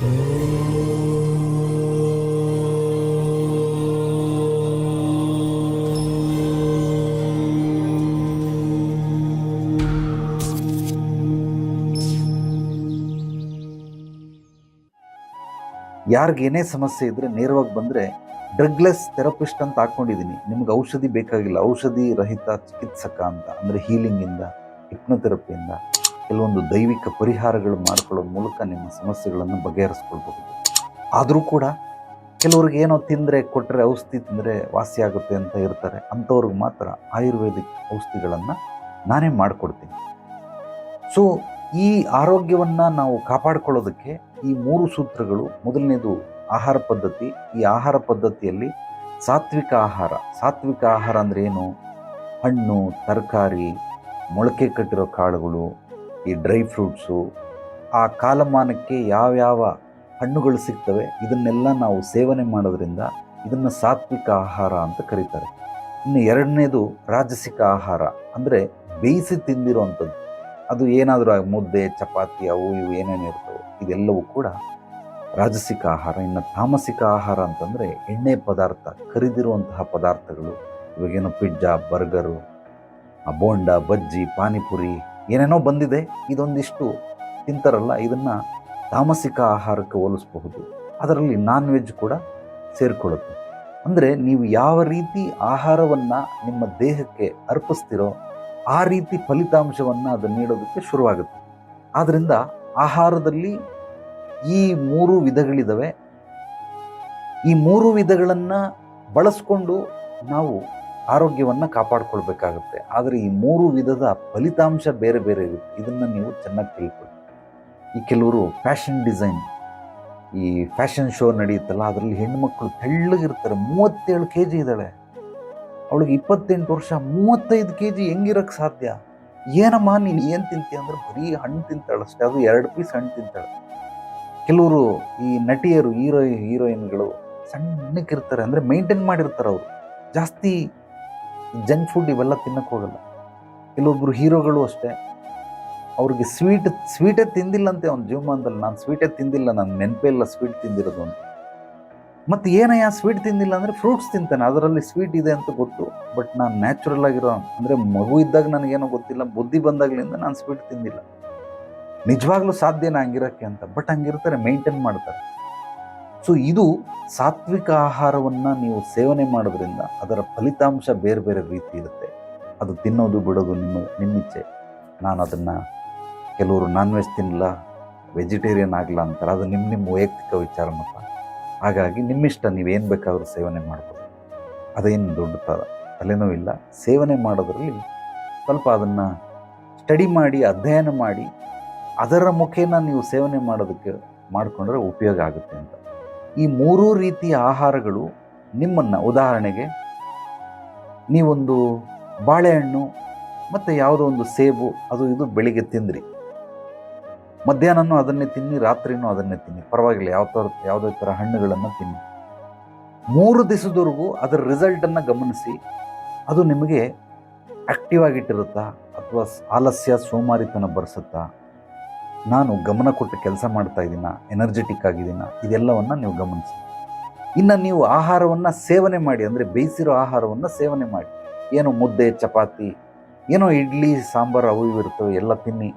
ಯಾರಿಗೆ ಏನೇ ಸಮಸ್ಯೆ ಇದ್ರೆ ನೇರವಾಗಿ ಬಂದರೆ ಡ್ರಗ್ಲೆಸ್ ಥೆರಪಿಸ್ಟ್ ಅಂತ ಹಾಕ್ಕೊಂಡಿದ್ದೀನಿ ನಿಮ್ಗೆ ಔಷಧಿ ಬೇಕಾಗಿಲ್ಲ. ಔಷಧಿ ರಹಿತ ಚಿಕಿತ್ಸಕ ಅಂತ, ಅಂದರೆ ಹೀಲಿಂಗಿಂದ ಹಿಪ್ನೋಥೆರಪಿಯಿಂದ ಕೆಲವೊಂದು ದೈವಿಕ ಪರಿಹಾರಗಳು ಮಾಡ್ಕೊಳ್ಳೋ ಮೂಲಕ ನಿಮ್ಮ ಸಮಸ್ಯೆಗಳನ್ನು ಬಗೆಹರಿಸ್ಕೊಳ್ಬಹುದು. ಆದರೂ ಕೂಡ ಕೆಲವ್ರಿಗೆ ಏನೋ ತಿಂದರೆ ಕೊಟ್ಟರೆ ಔಷಧಿ ತಿಂದರೆ ವಾಸಿ ಆಗುತ್ತೆ ಅಂತ ಇರ್ತಾರೆ. ಅಂಥವ್ರಿಗೆ ಮಾತ್ರ ಆಯುರ್ವೇದಿಕ್ ಔಷಧಿಗಳನ್ನು ನಾನೇ ಮಾಡಿಕೊಡ್ತೀನಿ. ಸೊ ಈ ಆರೋಗ್ಯವನ್ನು ನಾವು ಕಾಪಾಡಿಕೊಳ್ಳೋದಕ್ಕೆ ಈ ಮೂರು ಸೂತ್ರಗಳು, ಮೊದಲನೇದು ಆಹಾರ ಪದ್ಧತಿ. ಈ ಆಹಾರ ಪದ್ಧತಿಯಲ್ಲಿ ಸಾತ್ವಿಕ ಆಹಾರ. ಸಾತ್ವಿಕ ಆಹಾರ ಅಂದರೆ ಏನು? ಹಣ್ಣು, ತರಕಾರಿ, ಮೊಳಕೆ ಕಟ್ಟಿರೋ ಕಾಳುಗಳು ಈ ಡ್ರೈ ಫ್ರೂಟ್ಸು, ಆ ಕಾಲಮಾನಕ್ಕೆ ಯಾವ್ಯಾವ ಹಣ್ಣುಗಳು ಸಿಗ್ತವೆ, ಇದನ್ನೆಲ್ಲ ನಾವು ಸೇವನೆ ಮಾಡೋದ್ರಿಂದ ಇದನ್ನು ಸಾತ್ವಿಕ ಆಹಾರ ಅಂತ ಕರೀತಾರೆ. ಇನ್ನು ಎರಡನೇದು ರಾಜಸಿಕ ಆಹಾರ, ಅಂದರೆ ಬೇಯಿಸಿ ತಿಂದಿರುವಂಥದ್ದು ಅದು ಏನಾದರೂ ಮುದ್ದೆ, ಚಪಾತಿ, ಅವು ಇವು ಏನೇನು ಇರ್ತವೆ ಇದೆಲ್ಲವೂ ಕೂಡ ರಾಜಸಿಕ ಆಹಾರ. ಇನ್ನು ತಾಮಸಿಕ ಆಹಾರ ಅಂತಂದರೆ ಎಣ್ಣೆ ಪದಾರ್ಥ, ಕರಿದಿರುವಂತಹ ಪದಾರ್ಥಗಳು. ಇವಾಗೇನು ಪಿಜ್ಜಾ, ಬರ್ಗರು ಬೋಂಡ, ಬಜ್ಜಿ, ಪಾನಿಪುರಿ ಏನೇನೋ ಬಂದಿದೆ, ಇದೊಂದಿಷ್ಟು ತಿಂತಾರಲ್ಲ, ಇದನ್ನು ತಾಮಸಿಕ ಆಹಾರಕ್ಕೆ ಹೋಲಿಸಬಹುದು. ಅದರಲ್ಲಿ ನಾನ್ ವೆಜ್ ಕೂಡ ಸೇರಿಕೊಳ್ಳುತ್ತೆ. ಅಂದರೆ ನೀವು ಯಾವ ರೀತಿ ಆಹಾರವನ್ನು ನಿಮ್ಮ ದೇಹಕ್ಕೆ ಅರ್ಪಿಸ್ತಿರೋ, ಆ ರೀತಿ ಫಲಿತಾಂಶವನ್ನು ಅದು ನೀಡೋದಕ್ಕೆ ಶುರುವಾಗುತ್ತೆ. ಆದ್ದರಿಂದ ಆಹಾರದಲ್ಲಿ ಈ ಮೂರು ವಿಧಗಳಿದ್ದಾವೆ ಈ ಮೂರು ವಿಧಗಳನ್ನು ಬಳಸ್ಕೊಂಡು ನಾವು ಆರೋಗ್ಯವನ್ನು ಕಾಪಾಡಿಕೊಳ್ಬೇಕಾಗುತ್ತೆ. ಆದರೆ ಈ ಮೂರು ವಿಧದ ಫಲಿತಾಂಶ ಬೇರೆ ಬೇರೆ ಇರುತ್ತೆ. ಇದನ್ನು ನೀವು ಚೆನ್ನಾಗಿ ತಿಳ್ಕೊಳ್ಳಿ. ಈ ಕೆಲವರು ಫ್ಯಾಷನ್ ಡಿಸೈನ್. ಈ ಫ್ಯಾಷನ್ ಶೋ ನಡೆಯುತ್ತಲ್ಲ, ಅದರಲ್ಲಿ ಹೆಣ್ಮಕ್ಳು ತೆಳ್ಳಗಿರ್ತಾರೆ. ಮೂವತ್ತೇಳು ಕೆ ಜಿ ಇದ್ದಾಳೆ. ಅವಳಿಗೆ ಇಪ್ಪತ್ತೆಂಟು ವರ್ಷ, ಮೂವತ್ತೈದು ಕೆ ಜಿ ಹೆಂಗಿರೋಕ್ಕೆ ಸಾಧ್ಯ? ಏನಮ್ಮ ನೀನು ಏನು ತಿಂತೀಯ ಅಂದ್ರೆ ಬರೀ ಹಣ್ಣು ತಿಂತಾಳೆ ಅಷ್ಟೇ, ಅದು ಎರಡು ಪೀಸ್ ಹಣ್ಣು ತಿಂತಾಳೆ. ಕೆಲವರು ಈ ನಟಿಯರು, ಹೀರೋ, ಹೀರೋಯಿನ್ಗಳು ಸಣ್ಣಕ್ಕಿರ್ತಾರೆ ಅಂದರೆ ಮೇಂಟೈನ್ ಮಾಡಿರ್ತಾರೆ ಅವರು. ಜಾಸ್ತಿ ಜಂಕ್ ಫುಡ್ ಇವೆಲ್ಲ ತಿನ್ನಕ್ಕೆ ಹೋಗಲ್ಲ. ಕೆಲವೊಬ್ಬರು ಹೀರೋಗಳು ಅಷ್ಟೇ. ಅವ್ರಿಗೆ ಸ್ವೀಟ್, ಸ್ವೀಟೇ ತಿಂದಿಲ್ಲಂತೆ ಅವ್ನ ಜೀವಮಾನದಲ್ಲಿ. ನಾನು ಸ್ವೀಟೇ ತಿಂದಿಲ್ಲ, ನಾನು ನೆನಪೇ ಇಲ್ಲ ಸ್ವೀಟ್ ತಿಂದಿರೋದು ಅಂತ. ಮತ್ತು ಏನಯ್ಯ ಸ್ವೀಟ್ ತಿಂದಿಲ್ಲ ಅಂದರೆ ಫ್ರೂಟ್ಸ್ ತಿಂತಾನೆ, ಅದರಲ್ಲಿ ಸ್ವೀಟ್ ಇದೆ ಅಂತ ಗೊತ್ತು. ಬಟ್ ನಾನು ನ್ಯಾಚುರಲ್ ಆಗಿರೋ, ಅಂದರೆ ಮಗು ಇದ್ದಾಗ ನನಗೇನೋ ಗೊತ್ತಿಲ್ಲ, ಬುದ್ಧಿ ಬಂದಾಗಲಿಂದ ನಾನು ಸ್ವೀಟ್ ತಿಂದಿಲ್ಲ. ನಿಜವಾಗ್ಲೂ ಸಾಧ್ಯನ ಹಂಗಿರೋಕ್ಕೆ ಅಂತ. ಬಟ್ ಹಂಗಿರ್ತಾರೆ, ಮೇಂಟೈನ್ ಮಾಡ್ತಾರೆ. ಸೊ ಇದು ಸಾತ್ವಿಕ ಆಹಾರವನ್ನು ನೀವು ಸೇವನೆ ಮಾಡೋದ್ರಿಂದ ಅದರ ಫಲಿತಾಂಶ ಬೇರೆ ಬೇರೆ ರೀತಿ ಇರುತ್ತೆ. ಅದು ತಿನ್ನೋದು, ಬಿಡೋದು ನಿಮ್ಮ, ನಿಮ್ಮಿಚ್ಛೆ. ನಾನು ಅದನ್ನು ಕೆಲವರು ನಾನ್ ವೆಜ್ ತಿನ್ನಲ್ಲ ವೆಜಿಟೇರಿಯನ್ ಆಗಲ್ಲ ಅಂತಾರೆ. ಅದು ನಿಮ್ಮ ನಿಮ್ಮ ವೈಯಕ್ತಿಕ ವಿಚಾರ ಮತ ಹಾಗಾಗಿ ನಿಮ್ಮಿಷ್ಟ ನೀವೇನು ಬೇಕಾದರೂ ಸೇವನೆ ಮಾಡ್ಬೋದು. ಅದೇನು ದೊಡ್ಡ ತರ ಇಲ್ಲ. ಸೇವನೆ ಮಾಡೋದ್ರಲ್ಲಿ ಸ್ವಲ್ಪ ಅದನ್ನು ಸ್ಟಡಿ ಮಾಡಿ, ಅಧ್ಯಯನ ಮಾಡಿ, ಅದರ ಮುಖೇನ ನೀವು ಸೇವನೆ ಮಾಡೋದಕ್ಕೆ ಮಾಡಿಕೊಂಡ್ರೆ ಉಪಯೋಗ ಆಗುತ್ತೆ ಅಂತ. ಈ ಮೂರೂ ರೀತಿಯ ಆಹಾರಗಳು ನಿಮ್ಮನ್ನು ಉದಾಹರಣೆಗೆ ನೀವೊಂದು ಬಾಳೆಹಣ್ಣು ಮತ್ತು ಯಾವುದೋ ಒಂದು ಸೇಬು, ಅದು ಇದು ಬೆಳಿಗ್ಗೆ ತಿಂದ್ರಿ. ಮಧ್ಯಾಹ್ನನೂ ಅದನ್ನೇ ತಿನ್ನಿ, ರಾತ್ರಿನೂ ಅದನ್ನೇ ತಿನ್ನಿ. ಪರವಾಗಿಲ್ಲ, ಯಾವ ಥರ, ಯಾವುದೇ ಥರ ಹಣ್ಣುಗಳನ್ನು ತಿನ್ನಿ. ಮೂರು ದಿವಸದವರೆಗೂ ಅದರ ರಿಸಲ್ಟನ್ನು ಗಮನಿಸಿ, ಅದು ನಿಮಗೆ ಆ್ಯಕ್ಟಿವ್ ಆಗಿಟ್ಟಿರುತ್ತಾ, ಅಥವಾ ಆಲಸ್ಯ ಸೋಮಾರಿತನ ಬರೆಸುತ್ತಾ ನಾನು ಗಮನ ಕೊಟ್ಟು ಕೆಲಸ ಮಾಡ್ತಾ ಇದ್ದೀನ ಎನರ್ಜೆಟಿಕ್ ಆಗಿದ್ದೀನ ಇದೆಲ್ಲವನ್ನು ನೀವು ಗಮನಿಸಿ. ಇನ್ನು ನೀವು ಆಹಾರವನ್ನು ಸೇವನೆ ಮಾಡಿ, ಅಂದರೆ ಬೇಯಿಸಿರೋ ಆಹಾರವನ್ನು ಸೇವನೆ ಮಾಡಿ. ಏನು ಮುದ್ದೆ, ಚಪಾತಿ, ಏನೋ ಇಡ್ಲಿ, ಸಾಂಬಾರು, ಅವು ಇರ್ತವೆ, ಎಲ್ಲ ತಿನ್ನಿ.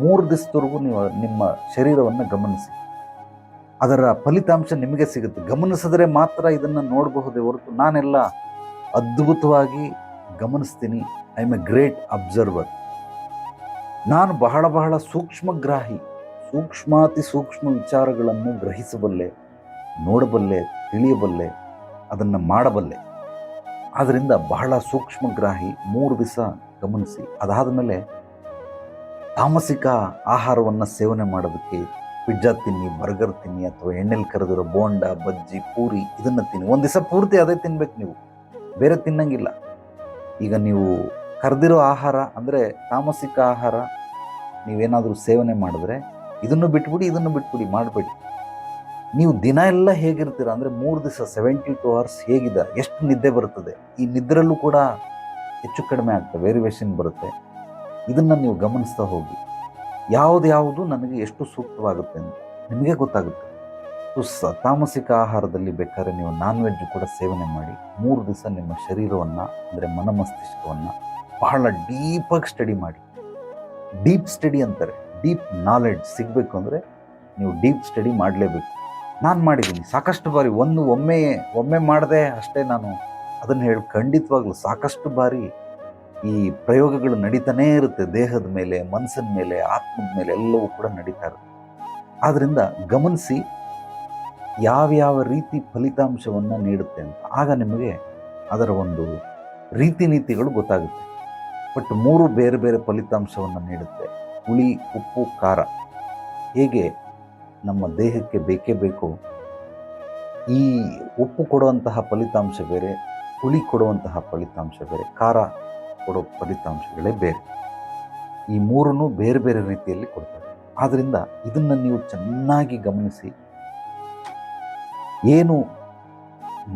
ಮೂರು ದಿವಸದವರೆಗೂ ನೀವು ನಿಮ್ಮ ಶರೀರವನ್ನು ಗಮನಿಸಿ. ಅದರ ಫಲಿತಾಂಶ ನಿಮಗೆ ಸಿಗುತ್ತೆ. ಗಮನಿಸಿದ್ರೆ ಮಾತ್ರ ಇದನ್ನು ನೋಡಬಹುದೇ ಹೊರತು ನಾನೆಲ್ಲ ಅದ್ಭುತವಾಗಿ ಗಮನಿಸ್ತೀನಿ. I'm a great observer ನಾನು ಬಹಳ ಬಹಳ ಸೂಕ್ಷ್ಮಗ್ರಾಹಿ, ಸೂಕ್ಷ್ಮಾತಿ ಸೂಕ್ಷ್ಮ ವಿಚಾರಗಳನ್ನು ಗ್ರಹಿಸಬಲ್ಲೆ, ನೋಡಬಲ್ಲೆ, ತಿಳಿಯಬಲ್ಲೆ, ಅದನ್ನು ಮಾಡಬಲ್ಲೆ. ಆದ್ದರಿಂದ ಬಹಳ ಸೂಕ್ಷ್ಮಗ್ರಾಹಿ ಮೂರು ದಿವಸ ಗಮನಿಸಿ. ಅದಾದ ಮೇಲೆ ತಾಮಸಿಕ ಆಹಾರವನ್ನು ಸೇವನೆ ಮಾಡೋದಕ್ಕೆ ಪಿಜ್ಜಾ ತಿನ್ನಿ, ಬರ್ಗರ್ ತಿನ್ನಿ ಅಥವಾ ಎಣ್ಣೆಲಿ ಕರೆದಿರೋ ಬೋಂಡ, ಬಜ್ಜಿ, ಪೂರಿ ಇದನ್ನು ತಿನ್ನಿ. ಒಂದು ದಿವಸ ಪೂರ್ತಿ ಅದೇ ತಿನ್ಬೇಕು ನೀವು. ಬೇರೆ ತಿನ್ನಂಗಿಲ್ಲ. ಈಗ ನೀವು ಕರೆದಿರೋ ಆಹಾರ ಅಂದರೆ ತಾಮಸಿಕ ಆಹಾರ, ನೀವೇನಾದರೂ ಸೇವನೆ ಮಾಡಿದ್ರೆ ಇದನ್ನು ಬಿಟ್ಬಿಡಿ ಇದನ್ನು ಬಿಟ್ಬಿಡಿ, ಮಾಡಬೇಡಿ. ನೀವು ದಿನ ಎಲ್ಲ ಹೇಗಿರ್ತೀರ ಅಂದರೆ ಮೂರು ದಿವಸ ಸೆವೆಂಟಿ ಟು ಅವರ್ಸ್ ಹೇಗಿದೆ ಎಷ್ಟು ನಿದ್ದೆ ಬರುತ್ತದೆ, ಈ ನಿದ್ರಲ್ಲೂ ಕೂಡ ಹೆಚ್ಚು ಕಡಿಮೆ ಆಗ್ತದೆ ವೇರಿಯೇಷನ್ ಬರುತ್ತೆ. ಇದನ್ನು ನೀವು ಗಮನಿಸ್ತಾ ಹೋಗಿ. ಯಾವುದು ಯಾವುದು ನನಗೆ ಎಷ್ಟು ಸೂಕ್ತವಾಗುತ್ತೆ ಅಂತ ನಿಮಗೆ ಗೊತ್ತಾಗುತ್ತೆ. ಸೊ ತಾಮಸಿಕ ಆಹಾರದಲ್ಲಿ ಬೇಕಾದ್ರೆ ನೀವು ನಾನ್ ವೆಜ್ ಕೂಡ ಸೇವನೆ ಮಾಡಿ, ಮೂರು ದಿವಸ ನಿಮ್ಮ ಶರೀರವನ್ನು ಅಂದರೆ ಮನಮಸ್ತಿಷ್ಕವನ್ನು ಬಹಳ ಡೀಪಾಗಿ ಸ್ಟಡಿ ಮಾಡಿ. ಡೀಪ್ ಸ್ಟಡಿ ಅಂತಾರೆ. ಡೀಪ್ ನಾಲೆಡ್ಜ್ ಸಿಗಬೇಕು ಅಂದರೆ ನೀವು ಡೀಪ್ ಸ್ಟಡಿ ಮಾಡಲೇಬೇಕು. ನಾನು ಮಾಡಿದ್ದೀನಿ. ಸಾಕಷ್ಟು ಬಾರಿ ಒಂದು ಒಮ್ಮೆ ಒಮ್ಮೆ ಮಾಡಿದೆ ಅಷ್ಟೇ ನಾನು ಅದನ್ನು ಹೇಳಿ ಖಂಡಿತವಾಗ್ಲೂ ಸಾಕಷ್ಟು ಬಾರಿ ಈ ಪ್ರಯೋಗಗಳು ನಡೀತಾನೇ ಇರುತ್ತೆ. ದೇಹದ ಮೇಲೆ, ಮನಸ್ಸಿನ ಮೇಲೆ, ಆತ್ಮದ ಮೇಲೆ ಎಲ್ಲವೂ ಕೂಡ ನಡೀತಾ ಇರುತ್ತೆ. ಆದ್ದರಿಂದ ಗಮನಿಸಿ ಯಾವ್ಯಾವ ರೀತಿ ಫಲಿತಾಂಶವನ್ನು ನೀಡುತ್ತೆ ಅಂತ. ಆಗ ನಿಮಗೆ ಅದರ ಒಂದು ರೀತಿ ನೀತಿಗಳು ಗೊತ್ತಾಗುತ್ತೆ. ಬಟ್ ಮೂರು ಬೇರೆ ಬೇರೆ ಫಲಿತಾಂಶವನ್ನು ನೀಡುತ್ತೆ. ಹುಳಿ, ಉಪ್ಪು, ಖಾರ. ಹೇಗೆ ನಮ್ಮ ದೇಹಕ್ಕೆ ಬೇಕೇ ಬೇಕು, ಈ ಉಪ್ಪು ಕೊಡುವಂತಹ ಫಲಿತಾಂಶ ಬೇರೆ, ಹುಳಿ ಕೊಡುವಂತಹ ಫಲಿತಾಂಶ ಬೇರೆ, ಖಾರ ಕೊಡೋ ಫಲಿತಾಂಶಗಳೇ ಬೇರೆ. ಈ ಮೂರನ್ನು ಬೇರೆ ಬೇರೆ ರೀತಿಯಲ್ಲಿ ಕೊಡ್ತಾರೆ. ಆದ್ದರಿಂದ ಇದನ್ನು ನೀವು ಚೆನ್ನಾಗಿ ಗಮನಿಸಿ. ಏನು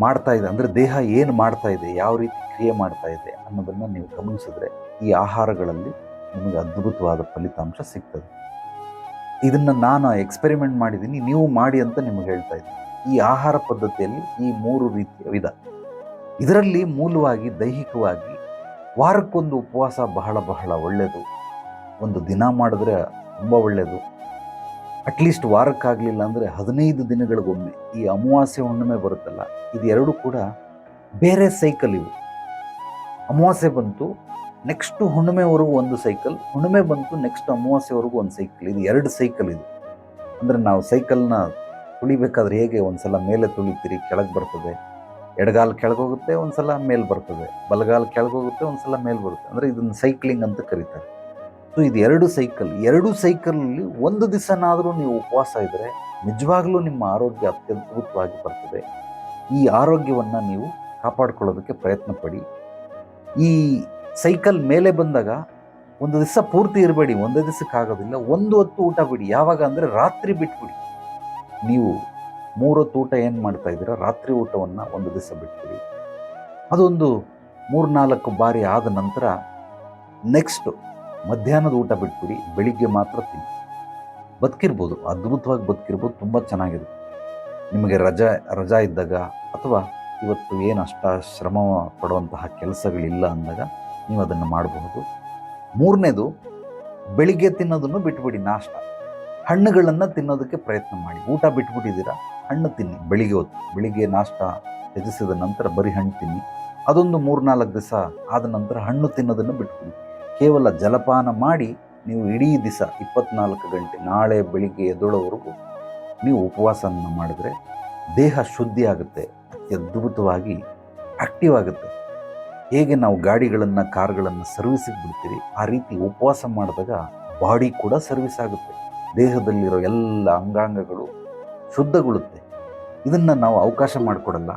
ಮಾಡ್ತಾ ಇದೆ, ಅಂದರೆ ದೇಹ ಏನು ಮಾಡ್ತಾ ಇದೆ, ಯಾವ ರೀತಿ ಕ್ರಿಯೆ ಮಾಡ್ತಾ ಇದೆ ಅನ್ನೋದನ್ನು ನೀವು ಗಮನಿಸಿದ್ರೆ ಈ ಆಹಾರಗಳಲ್ಲಿ ನಿಮಗೆ ಅದ್ಭುತವಾದ ಫಲಿತಾಂಶ ಸಿಗ್ತದೆ. ಇದನ್ನು ನಾನು ಎಕ್ಸ್ಪೆರಿಮೆಂಟ್ ಮಾಡಿದ್ದೀನಿ, ನೀವು ಮಾಡಿ ಅಂತ ನಿಮಗೆ ಹೇಳ್ತಾ ಇದ್ದೀನಿ. ಈ ಆಹಾರ ಪದ್ಧತಿಯಲ್ಲಿ ಈ ಮೂರು ರೀತಿಯ ವಿಧ. ಇದರಲ್ಲಿ ಮೂಲವಾಗಿ, ದೈಹಿಕವಾಗಿ ವಾರಕ್ಕೊಂದು ಉಪವಾಸ ಬಹಳ ಬಹಳ ಒಳ್ಳೆಯದು. ಒಂದು ದಿನ ಮಾಡಿದ್ರೆ ತುಂಬ ಒಳ್ಳೆಯದು. ಅಟ್ಲೀಸ್ಟ್ ವಾರಕ್ಕಾಗಲಿಲ್ಲ ಅಂದರೆ ಹದಿನೈದು ದಿನಗಳಿಗೊಮ್ಮೆ ಈ ಅಮಾವಾಸ್ಯೆ ಹುಣ್ಣಿಮೆ ಬರುತ್ತಲ್ಲ, ಇದು ಎರಡು ಕೂಡ ಬೇರೆ ಸೈಕಲ್ ಇವು. ಅಮಾವಾಸ್ಯೆ ಬಂತು ನೆಕ್ಸ್ಟ್ ಹುಣ್ಣಿಮೆವರೆಗೂ ಒಂದು ಸೈಕಲ್ ಹುಣ್ಣಿಮೆ ಬಂತು ನೆಕ್ಸ್ಟ್ ಅಮಾವಾಸ್ಯವರೆಗೂ ಒಂದು ಸೈಕಲ್ ಇದು ಎರಡು ಸೈಕಲ್ ಇದು. ಅಂದರೆ ನಾವು ಸೈಕಲ್ನ ತುಳಿಬೇಕಾದ್ರೆ ಹೇಗೆ ಒಂದ್ಸಲ ಮೇಲೆ ತುಳಿತೀರಿ, ಕೆಳಗೆ ಬರ್ತದೆ. ಎಡಗಾಲು ಕೆಳಗೋಗುತ್ತೆ ಒಂದ್ಸಲ ಮೇಲೆ ಬರ್ತದೆ. ಬಲಗಾಲು ಕೆಳಗೋಗುತ್ತೆ ಒಂದ್ಸಲ ಮೇಲೆ ಬರುತ್ತೆ. ಅಂದರೆ ಇದನ್ನು ಸೈಕ್ಲಿಂಗ್ ಅಂತ ಕರೀತಾರೆ. ಸೊ ಇದು ಎರಡು ಸೈಕಲ್ ಎರಡು ಸೈಕಲಲ್ಲಿ ಒಂದು ದಿವಸನಾದರೂ ನೀವು ಉಪವಾಸ ಇದ್ದರೆ ನಿಜವಾಗ್ಲೂ ನಿಮ್ಮ ಆರೋಗ್ಯ ಅತ್ಯದ್ಭುತವಾಗಿ ಬರ್ತದೆ. ಈ ಆರೋಗ್ಯವನ್ನು ನೀವು ಕಾಪಾಡ್ಕೊಳ್ಳೋದಕ್ಕೆ ಪ್ರಯತ್ನ ಪಡಿ. ಈ ಸೈಕಲ್ ಮೇಲೆ ಬಂದಾಗ ಒಂದು ದಿವಸ ಪೂರ್ತಿ ಇರಬೇಡಿ, ಒಂದೇ ದಿವಸಕ್ಕಾಗೋದಿಲ್ಲ ಒಂದು ಹೊತ್ತು ಊಟ ಬಿಡಿ. ಯಾವಾಗ ಅಂದರೆ ರಾತ್ರಿ ಬಿಟ್ಬಿಡಿ. ನೀವು ಮೂರೊತ್ತು ಊಟ ಏನು ಮಾಡ್ತಾ ಇದ್ದೀರಾ? ರಾತ್ರಿ ಊಟವನ್ನು ಒಂದು ದಿವಸ ಬಿಟ್ಬಿಡಿ. ಅದೊಂದು ಮೂರ್ನಾಲ್ಕು ಬಾರಿ ಆದ ನಂತರ ನೆಕ್ಸ್ಟು ಮಧ್ಯಾಹ್ನದ ಊಟ ಬಿಟ್ಬಿಡಿ, ಬೆಳಿಗ್ಗೆ ಮಾತ್ರ ತಿನ್ನಿ. ಬದುಕಿರ್ಬೋದು, ಅದ್ಭುತವಾಗಿ ಬದುಕಿರ್ಬೋದು, ತುಂಬ ಚೆನ್ನಾಗಿದೆ ನಿಮಗೆ ರಜಾ ರಜಾ ಇದ್ದಾಗ ಅಥವಾ ಇವತ್ತು ಏನು ಅಷ್ಟ ಶ್ರಮ ಪಡುವಂತಹ ಕೆಲಸಗಳಿಲ್ಲ ಅಂದಾಗ ನೀವು ಅದನ್ನು ಮಾಡಬಹುದು. ಮೂರನೇದು, ಬೆಳಿಗ್ಗೆ ತಿನ್ನೋದನ್ನು ಬಿಟ್ಬಿಡಿ, ನಾಷ್ಟ. ಹಣ್ಣುಗಳನ್ನು ತಿನ್ನೋದಕ್ಕೆ ಪ್ರಯತ್ನ ಮಾಡಿ. ಊಟ ಬಿಟ್ಬಿಟ್ಟಿದ್ದೀರಾ? ಹಣ್ಣು ತಿನ್ನಿ. ಬೆಳಿಗ್ಗೆ ಹೊತ್ತು. ಬೆಳಿಗ್ಗೆ ನಾಷ್ಟ ತ್ಯಜಿಸಿದ ನಂತರ ಬರೀ ಹಣ್ಣು ತಿನ್ನಿ. ಅದೊಂದು ಮೂರ್ನಾಲ್ಕು ದಿವಸ ಆದ ನಂತರ ಹಣ್ಣು ತಿನ್ನೋದನ್ನು ಬಿಟ್ಬಿಡಿ. ಕೇವಲ ಜಲಪಾನ ಮಾಡಿ ನೀವು ಇಡೀ ದಿವಸ ಇಪ್ಪತ್ನಾಲ್ಕು ಗಂಟೆ ನಾಳೆ ಬೆಳಿಗ್ಗೆ ಎದ್ದೋಳೋವರೆಗೂ ನೀವು ಉಪವಾಸವನ್ನು ಮಾಡಿದ್ರೆ ದೇಹ ಶುದ್ಧಿ ಆಗುತ್ತೆ ಅತ್ಯದ್ಭುತವಾಗಿ ಆಕ್ಟಿವ್ ಆಗುತ್ತೆ. ಹೇಗೆ ನಾವು ಗಾಡಿಗಳನ್ನು, ಕಾರ್ಗಳನ್ನು ಸರ್ವಿಸಿಗೆ ಬಿಡ್ತೀರಿ, ಆ ರೀತಿ ಉಪವಾಸ ಮಾಡಿದಾಗ ಬಾಡಿ ಕೂಡ ಸರ್ವಿಸ್ ಆಗುತ್ತೆ. ದೇಹದಲ್ಲಿರೋ ಎಲ್ಲ ಅಂಗಾಂಗಗಳು ಶುದ್ಧಗೊಳ್ಳುತ್ತೆ. ಇದನ್ನು ನಾವು ಅವಕಾಶ ಮಾಡಿಕೊಡಲ್ಲ.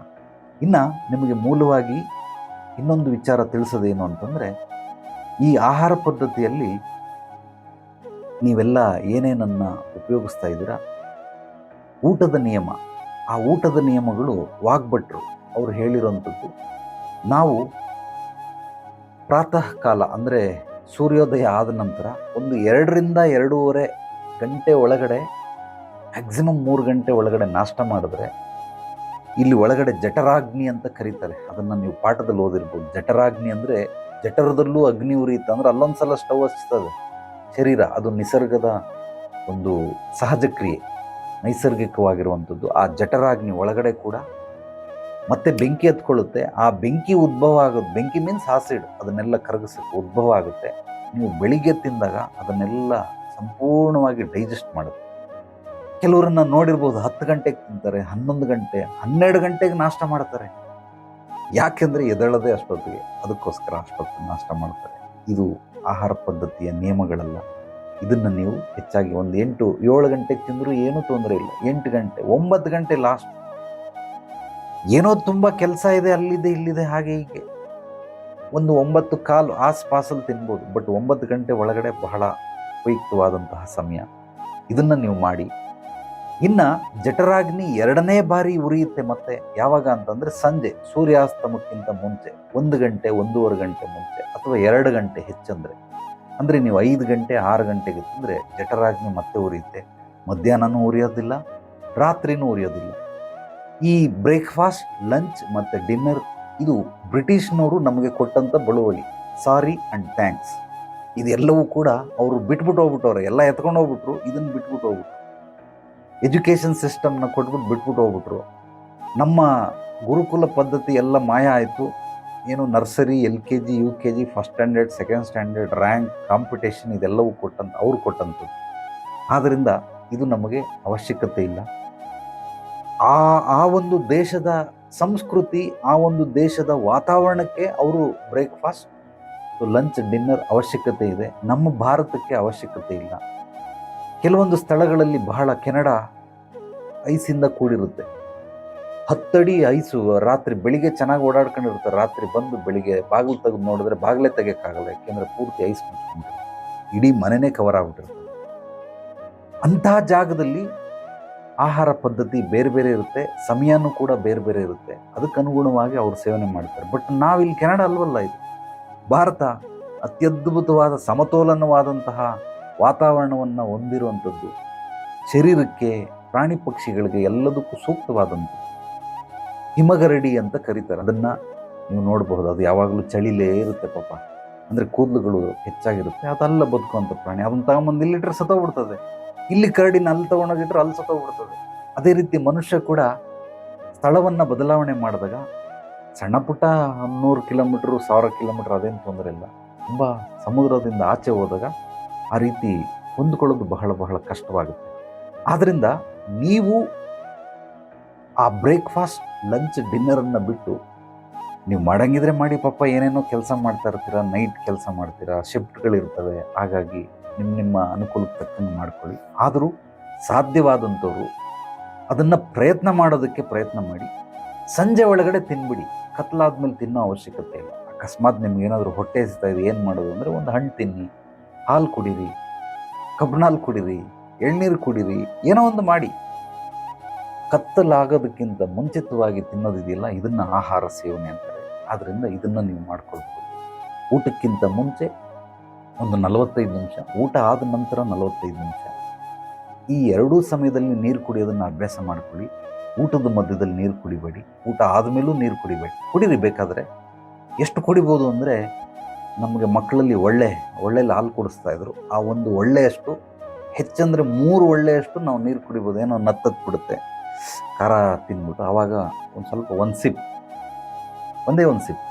ಇನ್ನು ನಿಮಗೆ ಮೂಲವಾಗಿ ಇನ್ನೊಂದು ವಿಚಾರ ತಿಳಿಸೋದೇನು ಅಂತಂದರೆ, ಈ ಆಹಾರ ಪದ್ಧತಿಯಲ್ಲಿ ನೀವೆಲ್ಲ ಏನೇನನ್ನು ಉಪಯೋಗಿಸ್ತಾ ಇದ್ದೀರಾ? ಊಟದ ನಿಯಮ. ಆ ಊಟದ ನಿಯಮಗಳು ವಾಗ್ಭಟ್ರು. ಅವರು ಹೇಳಿರೋಂಥದ್ದು. ನಾವು ಪ್ರಾತಃ ಕಾಲ, ಅಂದರೆ ಸೂರ್ಯೋದಯ ಆದ ನಂತರ ಒಂದು ಎರಡರಿಂದ ಎರಡೂವರೆ ಗಂಟೆ ಒಳಗಡೆ ಮ್ಯಾಕ್ಸಿಮಮ್ ಮೂರು ಗಂಟೆ ಒಳಗಡೆ ನಾಷ್ಟ ಮಾಡಿದ್ರೆ, ಇಲ್ಲಿ ಒಳಗಡೆ ಜಠರಾಗ್ನಿ ಅಂತ ಕರೀತಾರೆ. ಅದನ್ನು ನೀವು ಪಾಠದಲ್ಲಿ ಓದಿರ್ಬೋದು. ಜಠರಾಗ್ನಿ ಅಂದರೆ ಜಠರದಲ್ಲೂ ಅಗ್ನಿ ಉರಿಯುತ್ತೆ. ಅಂದರೆ ಅಲ್ಲೊಂದು ಸಲ ಸ್ಟವ್ ಹಚ್ತದೆ ಶರೀರ, ಅದು ನಿಸರ್ಗದ ಒಂದು ಸಹಜ ಕ್ರಿಯೆ ನೈಸರ್ಗಿಕವಾಗಿರುವಂಥದ್ದು. ಆ ಜಠರಾಗ್ನಿ ಒಳಗಡೆ ಕೂಡ ಮತ್ತೆ ಬೆಂಕಿ ಹತ್ಕೊಳ್ಳುತ್ತೆ ಆ ಬೆಂಕಿ ಉದ್ಭವ ಆಗೋದು, ಬೆಂಕಿ ಮೀನ್ಸ್ ಆಸಿಡ್ ಅದನ್ನೆಲ್ಲ ಕರಗಿಸಿ ಉದ್ಭವ ಆಗುತ್ತೆ. ನೀವು ಬೆಳಿಗ್ಗೆ ತಿಂದಾಗ ಅದನ್ನೆಲ್ಲ ಸಂಪೂರ್ಣವಾಗಿ ಡೈಜೆಸ್ಟ್ ಮಾಡುತ್ತೆ. ಕೆಲವರನ್ನ ನೋಡಿರ್ಬೋದು, ಹತ್ತು ಗಂಟೆಗೆ ತಿಂತಾರೆ, ಹನ್ನೊಂದು ಗಂಟೆ, ಹನ್ನೆರಡು ಗಂಟೆಗೆ ನಾಷ್ಟ ಮಾಡ್ತಾರೆ. ಯಾಕೆಂದರೆ ಎದಳದೆ ಅಷ್ಟೊತ್ತಿಗೆ, ಅದಕ್ಕೋಸ್ಕರ ಅಷ್ಟೊತ್ತು ನಾಷ್ಟ ಮಾಡ್ತಾರೆ. ಇದು ಆಹಾರ ಪದ್ಧತಿಯ ನಿಯಮಗಳಲ್ಲ. ಇದನ್ನು ನೀವು ಹೆಚ್ಚಾಗಿ ಒಂದು ಎಂಟು, ಏಳು ಗಂಟೆಗೆ ತಿಂದರೂ ಏನೂ ತೊಂದರೆ ಇಲ್ಲ. ಎಂಟು ಗಂಟೆ, ಒಂಬತ್ತು ಗಂಟೆ ಲಾಸ್ಟ್ ಏನೋ ತುಂಬ ಕೆಲಸ ಇದೆ, ಅಲ್ಲಿದೆ, ಇಲ್ಲಿದೆ, ಹಾಗೆ, ಹೀಗೆ. ಒಂದು ಒಂಬತ್ತು ಕಾಲು ಆಸ್ಪಾಸಲ್ಲಿ ತಿನ್ಬೋದು, ಬಟ್ ಒಂಬತ್ತು ಗಂಟೆ ಒಳಗಡೆ ಬಹಳ ಉಪಯುಕ್ತವಾದಂತಹ ಸಮಯ. ಇದನ್ನು ನೀವು ಮಾಡಿ. ಇನ್ನು ಜಠರಾಗ್ನಿ ಎರಡನೇ ಬಾರಿ ಉರಿಯುತ್ತೆ ಮತ್ತೆ ಯಾವಾಗ ಅಂತಂದರೆ ಸಂಜೆ, ಸೂರ್ಯಾಸ್ತಮಕ್ಕಿಂತ ಮುಂಚೆ, ಒಂದು ಗಂಟೆ, ಒಂದೂವರೆ ಗಂಟೆ ಮುಂಚೆ ಅಥವಾ ಎರಡು ಗಂಟೆ ಹೆಚ್ಚಂದರೆ. ಅಂದರೆ ನೀವು ಐದು ಗಂಟೆ, ಆರು ಗಂಟೆಗೆ ತಿಂದರೆ ಜಠರಾಗ್ನಿ ಮತ್ತೆ ಉರಿಯುತ್ತೆ. ಮಧ್ಯಾಹ್ನನೂ ಉರಿಯೋದಿಲ್ಲ, ರಾತ್ರಿನೂ ಉರಿಯೋದಿಲ್ಲ. ಈ ಬ್ರೇಕ್ಫಾಸ್ಟ್, ಲಂಚ್ ಮತ್ತು ಡಿನ್ನರ್ ಇದು ಬ್ರಿಟಿಷ್ನವರು ನಮಗೆ ಕೊಟ್ಟಂಥ ಬಳುವಳಿ. Sorry and thanks. ಇದೆಲ್ಲವೂ ಕೂಡ ಅವರು ಬಿಟ್ಬಿಟ್ಟು ಹೋಗ್ಬಿಟ್ಟವ್ರೆ. ಎಲ್ಲ ಎತ್ಕೊಂಡು ಹೋಗ್ಬಿಟ್ರು ಇದನ್ನು ಬಿಟ್ಬಿಟ್ಟು ಹೋಗ್ಬಿಟ್ರು. ಎಜುಕೇಷನ್ ಸಿಸ್ಟಮ್ನ ಕೊಟ್ಬಿಟ್ಟು ಬಿಟ್ಬಿಟ್ಟು ಹೋಗ್ಬಿಟ್ರು. ನಮ್ಮ ಗುರುಕುಲ ಪದ್ಧತಿ ಎಲ್ಲ ಮಾಯ ಆಯಿತು. ಏನು nursery, L K G, U K G, first standard, second standard, rank, competition ಇದೆಲ್ಲವೂ ಕೊಟ್ಟಂತ, ಅವ್ರು ಕೊಟ್ಟಂಥದ್ದು. ಆದ್ದರಿಂದ ಇದು ನಮಗೆ ಅವಶ್ಯಕತೆ ಇಲ್ಲ. ಆ ಆ ಒಂದು ದೇಶದ ಸಂಸ್ಕೃತಿ, ಆ ಒಂದು ದೇಶದ ವಾತಾವರಣಕ್ಕೆ ಅವರು ಬ್ರೇಕ್ಫಾಸ್ಟ್ ಲಂಚ್ ಡಿನ್ನರ್ ಅವಶ್ಯಕತೆ ಇದೆ. ನಮ್ಮ ಭಾರತಕ್ಕೆ ಅವಶ್ಯಕತೆ ಇಲ್ಲ. ಕೆಲವೊಂದು ಸ್ಥಳಗಳಲ್ಲಿ ಬಹಳ ಕೆನಡಾ ಐಸಿಂದ ಕೂಡಿರುತ್ತೆ. ಹತ್ತಡಿ ಐಸು ರಾತ್ರಿ ಬೆಳಿಗ್ಗೆ ಚೆನ್ನಾಗಿ ಓಡಾಡ್ಕೊಂಡಿರುತ್ತೆ. ರಾತ್ರಿ ಬಂದು ಬೆಳಿಗ್ಗೆ ಬಾಗಿಲು ತೆಗೆದು ನೋಡಿದ್ರೆ ಬಾಗಿಲೇ ತೆಗಿಯೋಕ್ಕಾಗಲ್ಲ. ಯಾಕೆಂದರೆ ಪೂರ್ತಿ ಐಸ್ ಇಡೀ ಮನೆನೇ ಕವರ್ ಆಗ್ಬಿಟ್ಟಿರುತ್ತೆ. ಅಂತಹ ಜಾಗದಲ್ಲಿ ಆಹಾರ ಪದ್ಧತಿ ಬೇರೆ ಬೇರೆ ಇರುತ್ತೆ, ಸಮಯನೂ ಕೂಡ ಬೇರೆ ಬೇರೆ ಇರುತ್ತೆ. ಅದಕ್ಕೆ ಅನುಗುಣವಾಗಿ ಅವರು ಸೇವನೆ ಮಾಡ್ತಾರೆ. ಬಟ್ ನಾವಿಲ್ಲಿ ಕೆನಡಾ ಅಲ್ವಲ್ಲ ಇದು? ಭಾರತ ಅತ್ಯದ್ಭುತವಾದ ಸಮತೋಲನವಾದಂತಹ ವಾತಾವರಣವನ್ನು ಹೊಂದಿರುವಂಥದ್ದು. ಶರೀರಕ್ಕೆ, ಪ್ರಾಣಿ ಪಕ್ಷಿಗಳಿಗೆ ಎಲ್ಲದಕ್ಕೂ ಸೂಕ್ತವಾದಂಥದ್ದು. ಹಿಮಗರಡಿ ಅಂತ ಕರೀತಾರೆ. ಅದನ್ನು ನೀವು ನೋಡಬಹುದು. ಅದು ಯಾವಾಗಲೂ ಚಳಿಲೇ ಇರುತ್ತೆ ಪಾಪ. ಅಂದರೆ ಕೂದಲುಗಳು ಹೆಚ್ಚಾಗಿರುತ್ತೆ. ಅದಲ್ಲ ಬದುಕುವಂಥ ಪ್ರಾಣಿ. ಅದನ್ನು ತಗೊಂಬಂದು ಇಲ್ಲಿಟ್ರೆ ಸತ್ತೋಗ್ಬಿಡ್ತದೆ. ಇಲ್ಲಿ ಕರಡಿನ ಅಲ್ಲಿ ತಗೊಂಡೋಗಿಟ್ರೆ ಅಲ್ಲಿ ಸತ್ತೋಗ್ಬಿಡ್ತದೆ ಅದೇ ರೀತಿ ಮನುಷ್ಯ ಕೂಡ ಸ್ಥಳವನ್ನು ಬದಲಾವಣೆ ಮಾಡಿದಾಗ ಸಣ್ಣ ಪುಟ್ಟ ನೂರು ಕಿಲೋಮೀಟ್ರು, ಸಾವಿರ ಕಿಲೋಮೀಟ್ರ್ ಅದೇನು ತೊಂದರೆ ಇಲ್ಲ. ತುಂಬ ಸಮುದ್ರದಿಂದ ಆಚೆ ಹೋದಾಗ ಆ ರೀತಿ ಹೊಂದ್ಕೊಳ್ಳೋದು ಬಹಳ ಬಹಳ ಕಷ್ಟವಾಗುತ್ತೆ. ಆದ್ದರಿಂದ ನೀವು ಆ ಬ್ರೇಕ್ಫಾಸ್ಟ್, ಲಂಚ್, ಡಿನ್ನರನ್ನು ಬಿಟ್ಟು ನೀವು ಮಾಡಂಗಿದ್ರೆ ಮಾಡಿ ಪಾಪ ಏನೇನೋ ಕೆಲಸ ಮಾಡ್ತಾ ಇರ್ತೀರ, ನೈಟ್ ಕೆಲಸ ಮಾಡ್ತೀರಾ, ಶಿಫ್ಟ್ಗಳಿರ್ತವೆ, ಹಾಗಾಗಿ ನಿಮ್ಮ ನಿಮ್ಮ ಅನುಕೂಲಕ್ಕೆ ತಕ್ಕಂಗೆ ಮಾಡ್ಕೊಳ್ಳಿ. ಆದರೂ ಸಾಧ್ಯವಾದಂಥವ್ರು ಅದನ್ನು ಪ್ರಯತ್ನ ಮಾಡೋದಕ್ಕೆ ಪ್ರಯತ್ನ ಮಾಡಿ. ಸಂಜೆ ಒಳಗಡೆ ತಿನ್ಬಿಡಿ. ಕತ್ಲಾದ್ಮೇಲೆ ತಿನ್ನೋ ಅವಶ್ಯಕತೆ ಇಲ್ಲ. ಅಕಸ್ಮಾತ್ ನಿಮ್ಗೆ ಏನಾದರೂ ಹೊಟ್ಟೆ ಹಸಿತಾ ಇದೆ, ಏನು ಮಾಡೋದು ಅಂದರೆ ಒಂದು ಹಣ್ಣು ತಿನ್ನಿ. ಹಾಲು ಕುಡೀರಿ ಕಬ್ಬನಾಲ್ ಕುಡೀರಿ, ಎಳ್ನೀರು ಕುಡೀರಿ, ಏನೋ ಒಂದು ಮಾಡಿ. ಕತ್ತಲಾಗೋದಕ್ಕಿಂತ ಮುಂಚಿತವಾಗಿ ತಿನ್ನೋದಿದೆಯಲ್ಲ ಇದನ್ನು ಆಹಾರ ಸೇವನೆ ಅಂತಾರೆ. ಆದ್ದರಿಂದ ಇದನ್ನು ನೀವು ಮಾಡ್ಕೊಳ್ಬೋದು. ಊಟಕ್ಕಿಂತ ಮುಂಚೆ ಒಂದು ನಲವತ್ತೈದು ನಿಮಿಷ, ಊಟ ಆದ ನಂತರ ನಲವತ್ತೈದು ನಿಮಿಷ. ಈ ಎರಡೂ ಸಮಯದಲ್ಲಿ ನೀರು ಕುಡಿಯೋದನ್ನು ಅಭ್ಯಾಸ ಮಾಡಿಕೊಳ್ಳಿ. ಊಟದ ಮಧ್ಯದಲ್ಲಿ ನೀರು ಕುಡಿಬೇಡಿ. ಊಟ ಆದಮೇಲೂ ನೀರು ಕುಡಿಬೇಡಿ. ಕುಡೀರಿ ಬೇಕಾದರೆ. ಎಷ್ಟು ಕುಡಿಬೋದು ಅಂದರೆ ನಮಗೆ ಮಕ್ಕಳಲ್ಲಿ ಒಳ್ಳೆ ಒಳ್ಳೆಯಲ್ಲಿ ಹಾಲು ಕುಡಿಸ್ತಾ ಇದ್ರು. ಆ ಒಂದು ಒಳ್ಳೆಯಷ್ಟು, ಹೆಚ್ಚಂದರೆ ಮೂರು ಒಳ್ಳೆಯಷ್ಟು ನಾವು ನೀರು ಕುಡಿಬೋದು ಏನೋ ನತ್ತತ್ತು ಬಿಡುತ್ತೆ ಖಾರ ತಿಂದ್ಬಿಟ್ಟು ಆವಾಗ ಒಂದು ಸ್ವಲ್ಪ ಒಂದು ಸಿಪ್ ಒಂದೇ ಒಂದು ಸಿಪ್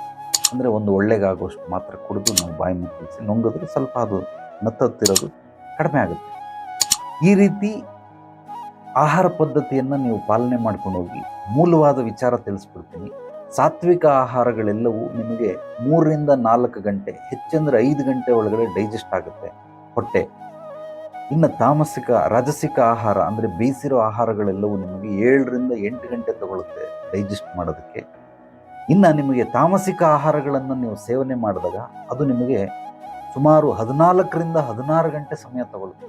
ಅಂದರೆ ಒಂದು ಒಳ್ಳೆಗಾಗುವಷ್ಟು ಮಾತ್ರ ಕುಡಿದು ನಾವು ಬಾಯಿ ಮುಚ್ಚಿಸಿ ನುಂಗಿದ್ರೆ ಸ್ವಲ್ಪ ಅದು ನತ್ತತ್ತಿರೋದು ಕಡಿಮೆ ಆಗುತ್ತೆ. ಈ ರೀತಿ ಆಹಾರ ಪದ್ಧತಿಯನ್ನು ನೀವು ಪಾಲನೆ ಮಾಡ್ಕೊಂಡು ಹೋಗಿ ಮೂಲವಾದ ವಿಚಾರ ತಿಳಿಸ್ಬಿಡ್ತೀನಿ. ಸಾತ್ವಿಕ ಆಹಾರಗಳೆಲ್ಲವೂ ನಿಮಗೆ ಮೂರರಿಂದ ನಾಲ್ಕು ಗಂಟೆ, ಹೆಚ್ಚಂದರೆ ಐದು ಗಂಟೆ ಒಳಗಡೆ ಡೈಜೆಸ್ಟ್ ಆಗುತ್ತೆ ಹೊಟ್ಟೆ. ಇನ್ನು ತಾಮಸಿಕ, ರಾಜಸಿಕ ಆಹಾರ ಅಂದರೆ ಬೇಯಿಸಿರೋ ಆಹಾರಗಳೆಲ್ಲವೂ ನಿಮಗೆ ಏಳರಿಂದ ಎಂಟು ಗಂಟೆ ತಗೊಳುತ್ತೆ ಡೈಜೆಸ್ಟ್ ಮಾಡೋದಕ್ಕೆ. ಇನ್ನು ನಿಮಗೆ ತಾಮಸಿಕ ಆಹಾರಗಳನ್ನು ನೀವು ಸೇವನೆ ಮಾಡಿದಾಗ ಅದು ನಿಮಗೆ ಸುಮಾರು ಹದಿನಾಲ್ಕರಿಂದ ಹದಿನಾರು ಗಂಟೆ ಸಮಯ ತಗೊಳುತ್ತೆ